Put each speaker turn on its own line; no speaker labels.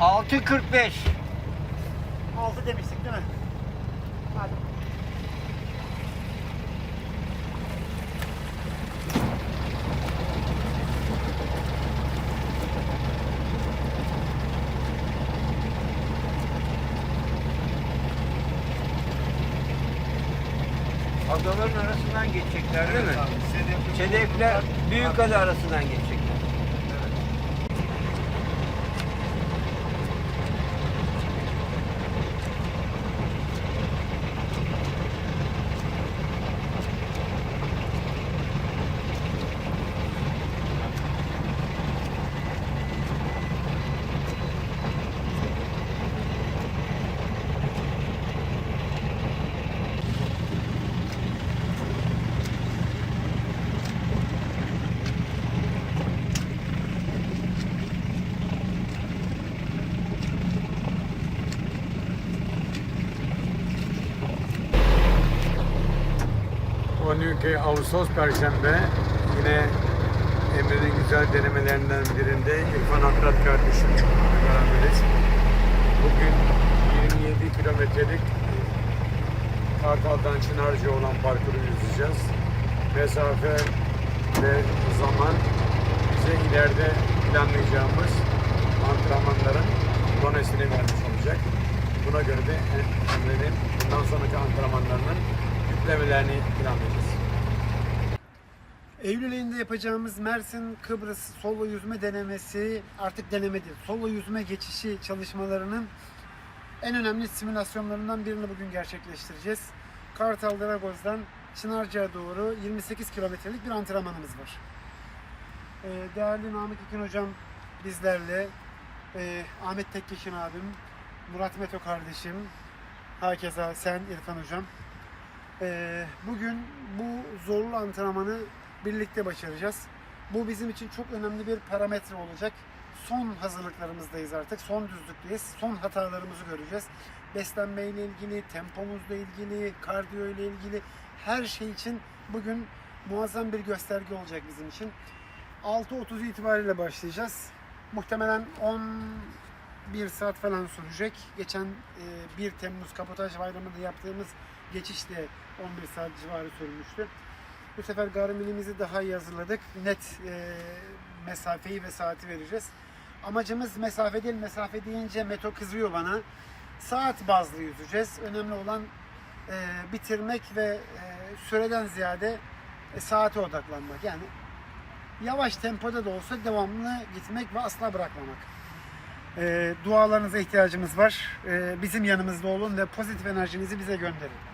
6.45.
6 demiştik değil mi? Hadi.
Adaların arasından geçecekler değil mi? Sedefler Büyükada arasından geçecek.
12 Ağustos Perşembe yine Emre'nin güzel denemelerinden birinde İrfan Akrat kardeşim beraberiz. Bugün 27 kilometrelik e, Kartal'dan Çınarcı olan parkuru yüzeceğiz. Mesafe ve zaman bize ileride planlayacağımız antrenmanların donesini vermiş olacak. Buna göre de Emre'nin bundan sonraki antrenmanlarının yüklemelerini planlayacağız.
Eylül ayında yapacağımız Mersin Kıbrıs solo yüzme denemesi artık deneme değil. Solo yüzme geçişi çalışmalarının en önemli simülasyonlarından birini bugün gerçekleştireceğiz. Kartal Dragoz'dan Çınarca'ya doğru 28 kilometrelik bir antrenmanımız var. Ee, değerli Namık İkin hocam bizlerle, ee, Ahmet Tekkeşin abim, Murat Meto kardeşim, hakeza sen İrfan hocam. Ee, bugün bu zorlu antrenmanı birlikte başaracağız. Bu bizim için çok önemli bir parametre olacak. Son hazırlıklarımızdayız artık. Son düzlükteyiz. Son hatalarımızı göreceğiz. Beslenme ile ilgili, tempomuzla ilgili, kardiyo ile ilgili her şey için bugün muazzam bir gösterge olacak bizim için. 6.30 itibariyle başlayacağız. Muhtemelen 11 saat falan sürecek. Geçen e, 1 Temmuz Kapotaj Bayramı'nda yaptığımız geçiş de 11 saat civarı sürmüştü. Bu sefer Garmin'imizi daha iyi hazırladık. Net e, mesafeyi ve saati vereceğiz. Amacımız mesafe değil, mesafe deyince Meto kızıyor bana. Saat bazlı yüzeceğiz. Önemli olan e, bitirmek ve e, süreden ziyade e, saate odaklanmak. Yani yavaş tempoda da olsa devamlı gitmek ve asla bırakmamak. E, dualarınıza ihtiyacımız var. E, bizim yanımızda olun ve pozitif enerjinizi bize gönderin.